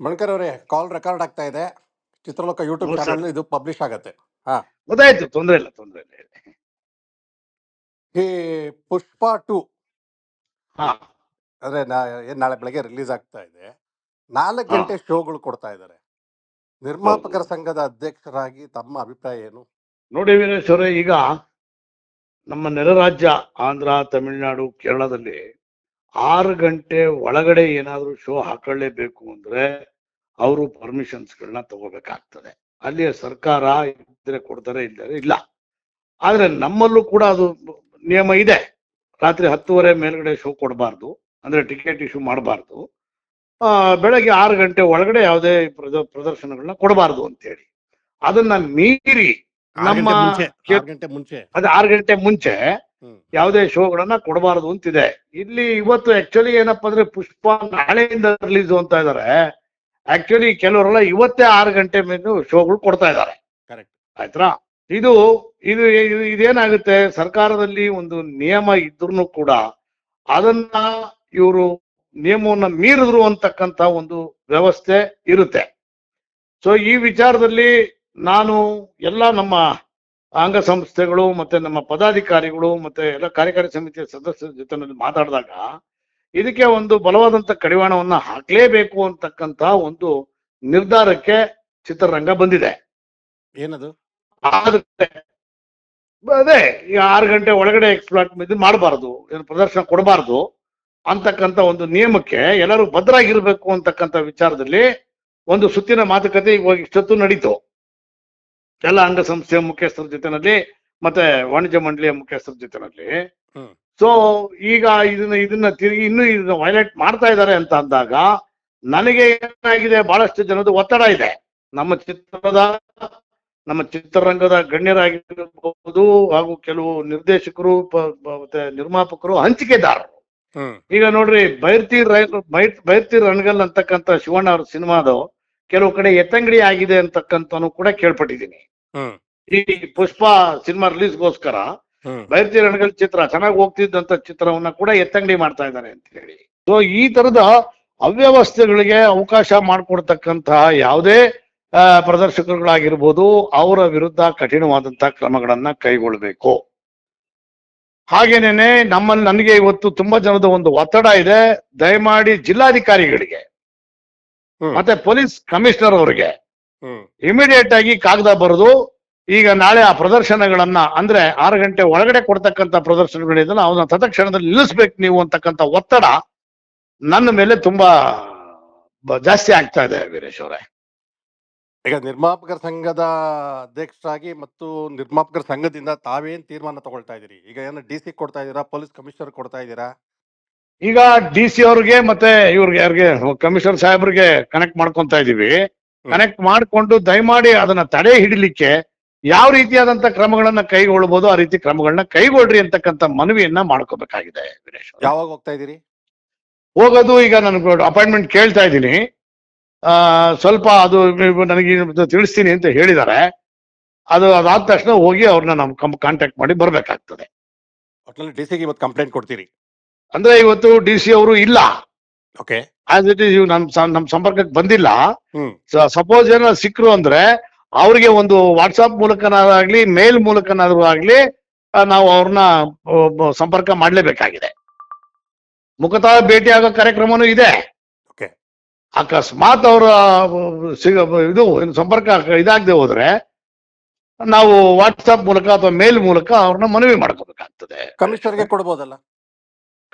ಮಣ್ಕರ್ ಅವರೇ ಕಾಲ್ ರೆಕಾರ್ಡ್ ಆಗ್ತಾ ಇದೆ. Chitraloka YouTube sir. ಚಾನಲ್ ಇದು ಪಬ್ಲಿಷ್ ಆಗತ್ತೆ. ಗೊತ್ತಾಯ್ತು ತೊಂದ್ರೆ ಇಲ್ಲ ತೊಂದ್ರೆ ಇಲ್ಲ ಹೇಳಿ. ಈ ಪುಷ್ಪ ಟು. ಹಾ. ಅಂದ್ರೆ ನಾ- ಏನ್ ನಾಳೆ ಬೆಳಗ್ಗೆ ರಿಲೀಸ್ ಆಗ್ತಾ ಇದೆ. ನಾಲ್ಕು ಹಾ. ಗಂಟೆ ಶೋಗಳು ಕೊಡ್ತಾ ಇದ್ದಾರೆ. ನಿರ್ಮಾಪಕರ ಸಂಘದ ಅಧ್ಯಕ್ಷರಾಗಿ ತಮ್ಮ ಅಭಿಪ್ರಾಯ ಏನು? ನೋಡಿ ವೀರೇಶ್ವರ ಈಗ ನಮ್ಮ ನೆರೆ ರಾಜ್ಯ ಆಂಧ್ರ ತಮಿಳುನಾಡು ಕೇರಳದಲ್ಲಿ ಆರು ಗಂಟೆ ಒಳಗಡೆ ಏನಾದರೂ ಶೋ ಹಾಕೊಳ್ಳೇಬೇಕು ಅಂದ್ರೆ ಅವರು ಪರ್ಮಿಷನ್ಸ್ಗಳನ್ನ ತಗೋಬೇಕಾಗ್ತದೆ. ಅಲ್ಲಿಯ ಸರ್ಕಾರ ಇದ್ರೆ ಕೊಡ್ತಾರೆ ಇಲ್ಲದ್ರೆ ಇಲ್ಲ. ಆದ್ರೆ ನಮ್ಮಲ್ಲೂ ಕೂಡ ಅದು ನಿಯಮ ಇದೆ. ರಾತ್ರಿ ಹತ್ತುವರೆ ಮೇಲ್ಗಡೆ ಶೋ ಕೊಡಬಾರ್ದು ಅಂದ್ರೆ ಟಿಕೆಟ್ ಇಶ್ಯೂ ಮಾಡಬಾರ್ದು. ಬೆಳಗ್ಗೆ ಆರು ಗಂಟೆ ಒಳಗಡೆ ಯಾವುದೇ ಪ್ರದ- ಪ್ರದರ್ಶನಗಳನ್ನ ಕೊಡಬಾರ್ದು ಅಂತೇಳಿ. ಅದನ್ನ ಮೀರಿ ನಮ್ಮ ಗಂಟೆ ಮುಂಚೆ ಆರು ಗಂಟೆ ಮುಂಚೆ. ಅದೇ ಆರು ಗಂಟೆ ಮುಂಚೆ. ಯಾವುದೇ ಶೋಗಳನ್ನ ಕೊಡಬಾರದು ಅಂತಿದೆ. ಇಲ್ಲಿ ಇವತ್ತು ಆಕ್ಚುಲಿ ಏನಪ್ಪಾ ಅಂದ್ರೆ ಪುಷ್ಪ ನಾಳೆಯಿಂದ ರಿಲೀಸ್ ಅಂತ ಇದಾರೆ. ಆಕ್ಚುಲಿ ಕೆಲವರೆಲ್ಲ ಇವತ್ತೇ ಆರು ಗಂಟೆ ಮೇಲೆ ಶೋಗಳು ಕೊಡ್ತಾ ಇದ್ದಾರೆ ಕರೆಕ್ಟ್ ಆಯ್ತಾ? ಇದು ಇದು ಇದು- ಇದೇನಾಗುತ್ತೆ? ಸರ್ಕಾರದಲ್ಲಿ ಒಂದು ನಿಯಮ ಇದ್ರೂ ಕೂಡ ಅದನ್ನ ಇವರು ನಿಯಮವನ್ನ ಮೀರಿದ್ರು ಅಂತಕ್ಕಂತ ಒಂದು ವ್ಯವಸ್ಥೆ ಇರುತ್ತೆ. ಸೊ ಈ ವಿಚಾರದಲ್ಲಿ ನಾನು ಎಲ್ಲ ನಮ್ಮ ಅಂಗಸಂಸ್ಥೆಗಳು ಮತ್ತೆ ನಮ್ಮ ಪದಾಧಿಕಾರಿಗಳು ಮತ್ತೆ ಎಲ್ಲ ಕಾರ್ಯಕಾರಿ ಸಮಿತಿಯ ಸದಸ್ಯರ ಜೊತೆನಲ್ಲಿ ಮಾತಾಡಿದಾಗ ಇದಕ್ಕೆ ಒಂದು ಬಲವಾದಂತ ಕಡಿವಾಣವನ್ನ ಹಾಕ್ಲೇಬೇಕು ಅಂತಕ್ಕಂತ ಒಂದು ನಿರ್ಧಾರಕ್ಕೆ ಚಿತ್ರರಂಗ ಬಂದಿದೆ. ಏನದು? ಆದ್ರೆ ಅದೇ ಈ ಆರು ಗಂಟೆ ಒಳಗಡೆ ಎಕ್ಸ್ಪ್ಲಾಟ್ ಇದು ಮಾಡಬಾರ್ದು ಏನು ಪ್ರದರ್ಶನ ಕೊಡಬಾರ್ದು ಅಂತಕ್ಕಂತ ಒಂದು ನಿಯಮಕ್ಕೆ ಎಲ್ಲರೂ ಭದ್ರಾಗಿರ್ಬೇಕು ಅಂತಕ್ಕಂತ ವಿಚಾರದಲ್ಲಿ ಒಂದು ಸುತ್ತಿನ ಮಾತುಕತೆ ಇವಾಗ ಇಷ್ಟೊತ್ತು ನಡೀತು. ಎಲ್ಲ ಅಂಗಸಂಸ್ಥೆಯ ಮುಖ್ಯಸ್ಥರ ಜೊತೆನಲ್ಲಿ ಮತ್ತೆ ವಾಣಿಜ್ಯ ಮಂಡಳಿಯ ಮುಖ್ಯಸ್ಥರ ಜೊತೆನಲ್ಲಿ. ಸೊ ಈಗ ಇದನ್ನ ಇದನ್ನ ತಿರುಗಿ ಇನ್ನು ಇದನ್ನ ವೈಲೇಟ್ ಮಾಡ್ತಾ ಇದ್ದಾರೆ ಅಂತ ಅಂದಾಗ ನನಗೆ ಏನಾಗಿದೆ? ಬಹಳಷ್ಟು ಜನದ ಒತ್ತಡ ಇದೆ. ನಮ್ಮ ಚಿತ್ರದ ನಮ್ಮ ಚಿತ್ರರಂಗದ ಗಣ್ಯರಾಗಿರಬಹುದು ಹಾಗೂ ಕೆಲವು ನಿರ್ದೇಶಕರು ಮತ್ತೆ ನಿರ್ಮಾಪಕರು ಹಂಚಿಕೆದಾರರು. ಈಗ ನೋಡ್ರಿ ಬೈರ್ತಿ ಬೈರ್ತಿ ರಣಗಲ್ ಅಂತಕ್ಕಂಥ ಶಿವಣ್ಣ ಅವ್ರ ಸಿನಿಮಾದು ಕೆಲವು ಕಡೆ ಎತ್ತಂಗಡಿ ಆಗಿದೆ ಅಂತಕ್ಕಂಥನು ಕೂಡ ಕೇಳ್ಪಟ್ಟಿದ್ದೀನಿ. ಈ ಪುಷ್ಪ ಸಿನಿಮಾ ರಿಲೀಸ್ಗೋಸ್ಕರ ಬೈರತಿ ರಣಗಲ್ ಚಿತ್ರ ಚೆನ್ನಾಗಿ ಹೋಗ್ತಿದ್ದಂತ ಚಿತ್ರವನ್ನ ಕೂಡ ಎತ್ತಂಗಡಿ ಮಾಡ್ತಾ ಇದ್ದಾರೆ ಅಂತ ಹೇಳಿ ಸೊ ಈ ತರದ ಅವ್ಯವಸ್ಥೆಗಳಿಗೆ ಅವಕಾಶ ಮಾಡಿಕೊಡ್ತಕ್ಕಂತಹ ಯಾವುದೇ ಪ್ರದರ್ಶಕರುಗಳಾಗಿರ್ಬೋದು ಅವರ ವಿರುದ್ಧ ಕಠಿಣವಾದಂತಹ ಕ್ರಮಗಳನ್ನ ಕೈಗೊಳ್ಳಬೇಕು ಹಾಗೇನೇನೆ ನಮ್ಮಲ್ಲಿ ನನಗೆ ಇವತ್ತು ತುಂಬಾ ಜನದ ಒಂದು ಒತ್ತಡ ಇದೆ. ದಯಮಾಡಿ ಜಿಲ್ಲಾಧಿಕಾರಿಗಳಿಗೆ. ಮತ್ತೆ ಪೊಲೀಸ್ ಕಮಿಷನರ್ ಅವರಿಗೆ ಹ್ಮ್. ಇಮಿಡಿಯೇಟ್ ಆಗಿ ಕಾಗದ ಬರೆದು ಈಗ ನಾಳೆ ಆ ಪ್ರದರ್ಶನಗಳನ್ನ ಅಂದ್ರೆ ಆರು ಗಂಟೆ ಒಳಗಡೆ ಕೊಡ್ತಕ್ಕಂತ ಪ್ರದರ್ಶನಗಳಿದೆಯಲ್ಲ ಅವನ್ನ ತತ್ಕ್ಷಣದಲ್ಲಿ ನಿಲ್ಲಿಸ್ಬೇಕು ನೀವು ಅಂತಕ್ಕಂಥ ಒತ್ತಡ ನನ್ನ ಮೇಲೆ ತುಂಬಾ ಜಾಸ್ತಿ ಆಗ್ತಾ ಇದೆ ವೀರೇಶ್ ಅವರೇ. ಈಗ ನಿರ್ಮಾಪಕರ ಸಂಘದ ಅಧ್ಯಕ್ಷರಾಗಿ ಮತ್ತು ನಿರ್ಮಾಪಕರ ಸಂಘದಿಂದ ತಾವೇನ್ ತೀರ್ಮಾನ ತಗೊಳ್ತಾ ಇದೀರಿ ಈಗ ಏನು ಡಿ ಸಿ ಕೊಡ್ತಾ ಇದೀರಾ ಪೊಲೀಸ್ ಕಮಿಷನರ್ ಕೊಡ್ತಾ ಇದ್ದೀರಾ? ಈಗ ಡಿ ಸಿ ಅವ್ರಿಗೆ ಮತ್ತೆ ಇವ್ರಿಗೆ ಯಾರಿಗೆ ಕಮಿಷನರ್ ಸಾಹೇಬ್ರಿಗೆ ಕನೆಕ್ಟ್ ಮಾಡ್ಕೊಂತ ಇದೀವಿ. ಕನೆಕ್ಟ್ ಮಾಡಿಕೊಂಡು ದಯಮಾಡಿ ಅದನ್ನ ತಡೆ ಹಿಡಿಲಿಕ್ಕೆ ಯಾವ ರೀತಿಯಾದಂತ ಕ್ರಮಗಳನ್ನ ಕೈಗೊಳ್ಬಹುದು ಆ ರೀತಿ ಕ್ರಮಗಳನ್ನ ಕೈಗೊಳ್ರಿ ಅಂತಕ್ಕಂತ ಮನವಿಯನ್ನ ಮಾಡ್ಕೋಬೇಕಾಗಿದೆ ವೀರೇಶ್ ಯಾವಾಗ ಹೋಗ್ತಾ ಇದೀರಿ ಹೋಗೋದು ಈಗ ನನಗೆ ಅಪಾಯಿಂಟ್ಮೆಂಟ್ ಕೇಳ್ತಾ ಇದ್ದೀನಿ. ಆ ಸ್ವಲ್ಪ ಅದು ನನಗೆ ತಿಳಿಸ್ತೀನಿ ಅಂತ ಹೇಳಿದ್ದಾರೆ. ಅದು ಅದಾದ ತಕ್ಷಣ ಹೋಗಿ ಅವ್ರನ್ನ ನಮ್ ಕಾಂಟ್ಯಾಕ್ಟ್ ಮಾಡಿ ಬರ್ಬೇಕಾಗ್ತದೆ. ಒಟ್ನಲ್ಲಿ ಡಿ ಸಿಗೆ ಇವತ್ತು ಕಂಪ್ಲೇಂಟ್ ಕೊಡ್ತೀರಿ. ಅಂದ್ರೆ ಇವತ್ತು ಡಿ ಸಿ ಅವರು ಇಲ್ಲ. ಓಕೆ ಆಸ್ ಇಟ್ ಇಸ್ ನಮ್ ನಮ್ ಸಂಪರ್ಕಕ್ಕೆ ಬಂದಿಲ್ಲ. ಸಪೋಸ್ ಏನ ಸಿಕ್ರು ಅಂದ್ರೆ ಅವ್ರಿಗೆ ಒಂದು ವಾಟ್ಸಾಪ್ ಮೂಲಕನಾಗ್ಲಿ ಮೇಲ್ ಮೂಲಕನಾದ್ರೂ ಆಗ್ಲಿ ನಾವು ಅವ್ರನ್ನ ಸಂಪರ್ಕ ಮಾಡ್ಲೇಬೇಕಾಗಿದೆ. ಮುಖತಃ ಭೇಟಿ ಆಗೋ ಕಾರ್ಯಕ್ರಮನೂ ಇದೆ. ಓಕೆ ಅಕಸ್ಮಾತ್ ಅವರ ಸಿಗ ಇದು ಸಂಪರ್ಕ ಇದಾಗದೆ ಹೋದ್ರೆ ನಾವು ವಾಟ್ಸಾಪ್ ಮೂಲಕ ಅಥವಾ ಮೇಲ್ ಮೂಲಕ ಅವ್ರನ್ನ ಮನವಿ ಮಾಡ್ಕೋಬೇಕಾಗ್ತದೆ. ಕಮಿಷನರ್ಗೆ ಕೊಡ್ಬೋದಲ್ಲ?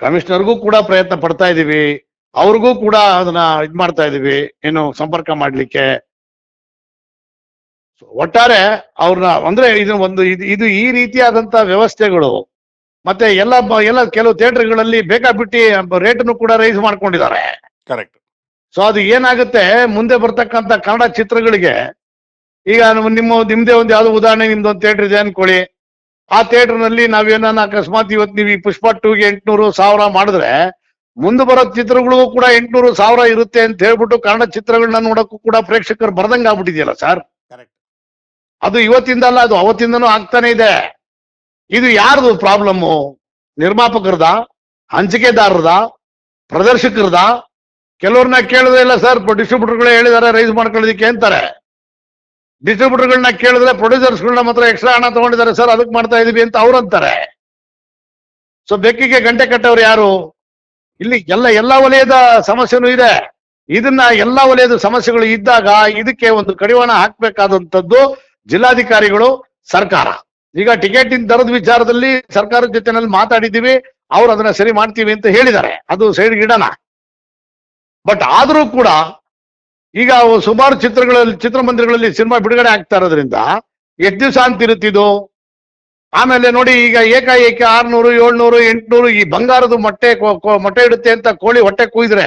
ಕಮಿಷನರ್ಗೂ ಕೂಡ ಪ್ರಯತ್ನ ಪಡ್ತಾ ಇದೀವಿ. ಅವ್ರಿಗೂ ಕೂಡ ಅದನ್ನ ಇದ್ ಮಾಡ್ತಾ ಇದೀವಿ. ಏನು ಸಂಪರ್ಕ ಮಾಡ್ಲಿಕ್ಕೆ. ಒಟ್ಟಾರೆ ಅವ್ರನ್ನ ಅಂದ್ರೆ ಇದು ಒಂದು ಇದು ಈ ರೀತಿಯಾದಂತ ವ್ಯವಸ್ಥೆಗಳು. ಮತ್ತೆ ಎಲ್ಲ ಎಲ್ಲ ಕೆಲವು ಥಿಯೇಟರ್ಗಳಲ್ಲಿ ಬೇಕಾಬಿಟ್ಟಿ ರೇಟನ್ನು ಕೂಡ ರೈಸ್ ಮಾಡ್ಕೊಂಡಿದ್ದಾರೆ. ಕರೆಕ್ಟ್ ಸೊ ಅದು ಏನಾಗುತ್ತೆ? ಮುಂದೆ ಬರ್ತಕ್ಕಂತ ಕನ್ನಡ ಚಿತ್ರಗಳಿಗೆ ಈಗ ನಿಮ್ಮ ನಿಮ್ದೇ ಒಂದು ಯಾವ್ದೋ ಉದಾಹರಣೆ ನಿಮ್ದು ಒಂದು ಥಿಯೇಟರ್ ಇದೆ ಅನ್ಕೊಳ್ಳಿ. ಆ ಥಿಯೇಟರ್ನಲ್ಲಿ ನಾವೇನ ಅಕಸ್ಮಾತ್ ಇವತ್ತು ನೀವು ಈ ಪುಷ್ಪ ಟೂಗೆ ಎಂಟ್ನೂರು ಸಾವಿರ ಮಾಡಿದ್ರೆ ಮುಂದೆ ಬರೋ ಚಿತ್ರಗಳಿಗೂ ಕೂಡ ಎಂಟ್ನೂರು ಸಾವಿರ ಇರುತ್ತೆ ಅಂತ ಹೇಳ್ಬಿಟ್ಟು ಕನ್ನಡ ಚಿತ್ರಗಳನ್ನ ನೋಡಕ್ಕೂ ಕೂಡ ಪ್ರೇಕ್ಷಕರು ಬರ್ದಂಗೆ ಆಗ್ಬಿಟ್ಟಿದೆಯಲ್ಲ ಸರ್ ಕರೆಕ್ಟ್ ಅದು ಇವತ್ತಿಂದ ಅಲ್ಲ ಅದು ಅವತ್ತಿಂದನೂ ಆಗ್ತಾನೆ ಇದೆ. ಇದು ಯಾರ್ದು ಪ್ರಾಬ್ಲಮ್ಮು? ನಿರ್ಮಾಪಕರದ? ಹಂಚಿಕೆದಾರರದ? ಪ್ರದರ್ಶಕರದ? ಕೆಲವ್ರನ್ನ ಕೇಳಿದ್ರೆ ಇಲ್ಲ ಸರ್ ಡಿಸ್ಟ್ರಿಬ್ಯೂಟರ್ಗಳೇ ಹೇಳಿದ್ದಾರೆ ರೈಸ್ ಮಾಡ್ಕೊಳ್ಳೋದಿಕ್ಕೆ ಅಂತಾರೆ. ಡಿಸ್ಟ್ರಿಬ್ಯೂಟರ್ಗಳನ್ನ ಕೇಳಿದ್ರೆ ಪ್ರೊಡ್ಯೂಸರ್ಸ್ಗಳನ್ನ ಮಾತ್ರ ಎಕ್ಸ್ಟ್ರಾ ಹಣ ತಗೊಂಡಿದ್ದಾರೆ. ಸರ್, ಅದಕ್ಕೆ ಮಾಡ್ತಾ ಇದೀವಿ ಅಂತ ಅವ್ರಂತಾರೆ. ಸೊ ಬೆಕ್ಕಿಗೆ ಗಂಟೆ ಕಟ್ಟವ್ರು ಯಾರು? ಇಲ್ಲಿ ಎಲ್ಲ, ಎಲ್ಲಾ ವಲಯದ ಸಮಸ್ಯೆನೂ ಇದೆ. ಇದನ್ನ ಎಲ್ಲಾ ವಲಯದ ಸಮಸ್ಯೆಗಳು ಇದ್ದಾಗ ಇದಕ್ಕೆ ಒಂದು ಕಡಿವಾಣ ಹಾಕ್ಬೇಕಾದಂತದ್ದು ಜಿಲ್ಲಾಧಿಕಾರಿಗಳು, ಸರ್ಕಾರ. ಈಗ ಟಿಕೆಟ್ ದರದ ವಿಚಾರದಲ್ಲಿ ಸರ್ಕಾರದ ಜೊತೆನಲ್ಲಿ ಮಾತಾಡಿದ್ದೀವಿ. ಅವ್ರು ಅದನ್ನ ಸರಿ ಮಾಡ್ತೀವಿ ಅಂತ ಹೇಳಿದ್ದಾರೆ. ಅದು ಸೈಡ್ ಗಿಡನಾ. ಬಟ್ ಆದರೂ ಕೂಡ ಈಗ ಸುಮಾರು ಚಿತ್ರಗಳಲ್ಲಿ, ಚಿತ್ರಮಂದಿರಗಳಲ್ಲಿ ಸಿನಿಮಾ ಬಿಡುಗಡೆ ಆಗ್ತಾ ಇರೋದ್ರಿಂದ ಎಷ್ಟು ದಿವಸ ಅಂತಿರುತ್ತಿದ್ದು ಆಮೇಲೆ ನೋಡಿ ಈಗ ಏಕಾಏಕಿ ಆರ್ನೂರು, ಏಳ್ನೂರು, ಎಂಟ್ನೂರು ಈ ಬಂಗಾರದ ಮೊಟ್ಟೆ ಮೊಟ್ಟೆ ಇಡುತ್ತೆ ಅಂತ ಕೋಳಿ ಹೊಟ್ಟೆ ಕುಯ್ದ್ರೆ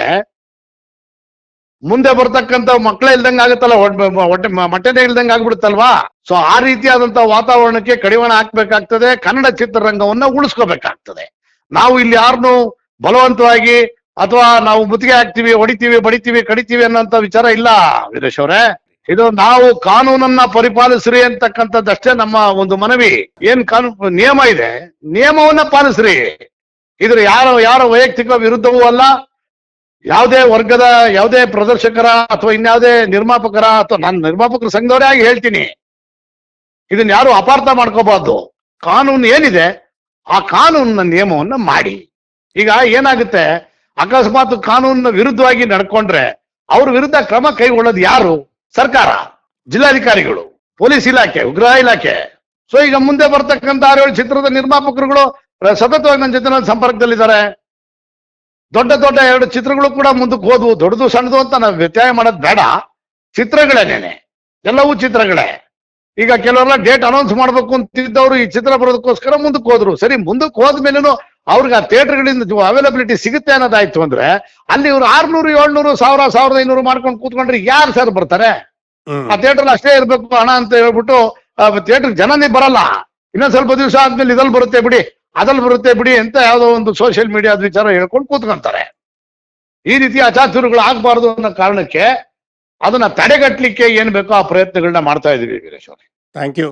ಮುಂದೆ ಬರ್ತಕ್ಕಂಥ ಮಕ್ಕಳೇ ಇಲ್ದಂಗೆ ಆಗುತ್ತಲ್ಲ ಹೊಟ್ಟೆ ಹೊಟ್ಟೆ ಮೊಟ್ಟೆನೇ ಇಲ್ದಂಗೆ ಆಗ್ಬಿಡುತ್ತಲ್ವಾ? ಸೊ ಆ ರೀತಿಯಾದಂತ ವಾತಾವರಣಕ್ಕೆ ಕಡಿವಾಣ ಹಾಕ್ಬೇಕಾಗ್ತದೆ. ಕನ್ನಡ ಚಿತ್ರರಂಗವನ್ನ ಉಳಿಸ್ಕೋಬೇಕಾಗ್ತದೆ. ನಾವು ಇಲ್ಲಿ ಯಾರನ್ನು ಬಲವಂತವಾಗಿ ಅಥವಾ ನಾವು ಮುತ್ತಿಗೆ ಹಾಕ್ತಿವಿ, ಹೊಡಿತೀವಿ, ಬಡಿತೀವಿ, ಕಡಿತೀವಿ ಅನ್ನೋಂತ ವಿಚಾರ ಇಲ್ಲ, ವೀರೇಶ್ ಅವರೇ. ಇದು ನಾವು ಕಾನೂನನ್ನ ಪರಿಪಾಲಿಸ್ರಿ ಅಂತಕ್ಕಂಥದ್ದಷ್ಟೇ ನಮ್ಮ ಒಂದು ಮನವಿ. ಏನ್ ಕಾನೂನು ನಿಯಮ ಇದೆ. ನಿಯಮವನ್ನ ಪಾಲಿಸ್ರಿ. ಇದ್ರ ಯಾರ ಯಾರ ವೈಯಕ್ತಿಕ ವಿರುದ್ಧವೂ ಅಲ್ಲ. ಯಾವುದೇ ವರ್ಗದ, ಯಾವುದೇ ಪ್ರದರ್ಶಕರ ಅಥವಾ ಇನ್ಯಾವುದೇ ನಿರ್ಮಾಪಕರ ಅಥವಾ ನಾನು ನಿರ್ಮಾಪಕರ ಸಂಘದವರೇ ಆಗಿ ಹೇಳ್ತೀನಿ. ಇದನ್ನ ಯಾರು ಅಪಾರ್ಥ ಮಾಡ್ಕೋಬಾರ್ದು. ಕಾನೂನು ಏನಿದೆ, ಆ ಕಾನೂನಿನ ನಿಯಮವನ್ನ ಮಾಡಿ. ಈಗ ಏನಾಗುತ್ತೆ? ಅಕಸ್ಮಾತ್ ಕಾನೂನಿನ ವಿರುದ್ಧವಾಗಿ ನಡ್ಕೊಂಡ್ರೆ ಅವ್ರ ವಿರುದ್ಧ ಕ್ರಮ ಕೈಗೊಳ್ಳೋದು ಯಾರು? ಸರ್ಕಾರ, ಜಿಲ್ಲಾಧಿಕಾರಿಗಳು, ಪೊಲೀಸ್ ಇಲಾಖೆ ಗೃಹ ಇಲಾಖೆ. ಸೊ ಈಗ ಮುಂದೆ ಬರ್ತಕ್ಕಂಥ ಆರೇಳು ಚಿತ್ರದ ನಿರ್ಮಾಪಕರುಗಳು ಸತತವಾಗಿ ನನ್ನ ಜೊತೆ ಸಂಪರ್ಕದಲ್ಲಿದ್ದಾರೆ. ದೊಡ್ಡ ದೊಡ್ಡ ಎರಡು ಚಿತ್ರಗಳು ಕೂಡ ಮುಂದಕ್ಕೆ ಹೋದವು. ದೊಡ್ಡದು ಸಣ್ಣದು ಅಂತ ನಾವು ವ್ಯತ್ಯಾಯ ಮಾಡೋದು ಬೇಡ. ಚಿತ್ರಗಳೇನೇನೆ? ಎಲ್ಲವೂ ಚಿತ್ರಗಳೇ. ಈಗ ಕೆಲವರೆಲ್ಲ ಡೇಟ್ ಅನೌನ್ಸ್ ಮಾಡ್ಬೇಕು ಅಂತಿದ್ದವರು ಈ ಚಿತ್ರ ಬರೋದಕ್ಕೋಸ್ಕರ ಮುಂದಕ್ಕೆ ಹೋದ್ರು. ಸರಿ, ಮುಂದಕ್ಕೆ ಹೋದ್ಮೇಲೆನು ಅವ್ರಿಗೆ ಆ ಥಿಯೇಟರ್ಗಳಿಂದ ಅವೈಲಬಿಲಿಟಿ ಸಿಗುತ್ತೆ ಅನ್ನೋದಾಯ್ತು ಅಂದ್ರೆ ಅಲ್ಲಿ ಇವ್ರು ಆರ್ನೂರು ಏಳ್ನೂರು ಸಾವಿರ ಸಾವಿರದ ಐನೂರು ಮಾಡ್ಕೊಂಡು ಕೂತ್ಕೊಂಡ್ರೆ ಯಾರು ಸರ್ ಬರ್ತಾರೆ? ಆ ಥಿಯೇಟರ್ ಅಷ್ಟೇ ಇರ್ಬೇಕು ಹಣ ಅಂತ ಹೇಳ್ಬಿಟ್ಟು ಥಿಯೇಟರ್ ಜನನೇ ಬರಲ್ಲ. ಇನ್ನೊಂದ್ ಸ್ವಲ್ಪ ದಿವಸ ಆದ್ಮೇಲೆ ಇದಲ್ ಬರುತ್ತೆ ಬಿಡಿ ಅದಲ್ ಬರುತ್ತೆ ಬಿಡಿ ಅಂತ ಯಾವ್ದೋ ಒಂದು ಸೋಷಿಯಲ್ ಮೀಡಿಯಾದ ವಿಚಾರ ಹೇಳ್ಕೊಂಡು ಕೂತ್ಕೊಂತಾರೆ. ಈ ರೀತಿ ಅಚಾತುರ್ಗಳು ಆಗ್ಬಾರ್ದು ಅನ್ನೋ ಕಾರಣಕ್ಕೆ ಅದನ್ನ ತಡೆಗಟ್ಟಲಿಕ್ಕೆ ಏನ್ ಬೇಕೋ ಆ ಪ್ರಯತ್ನಗಳನ್ನ ಮಾಡ್ತಾ ಇದೀವಿ ವೀರೇಶ್ ಅವರೇ. Thank you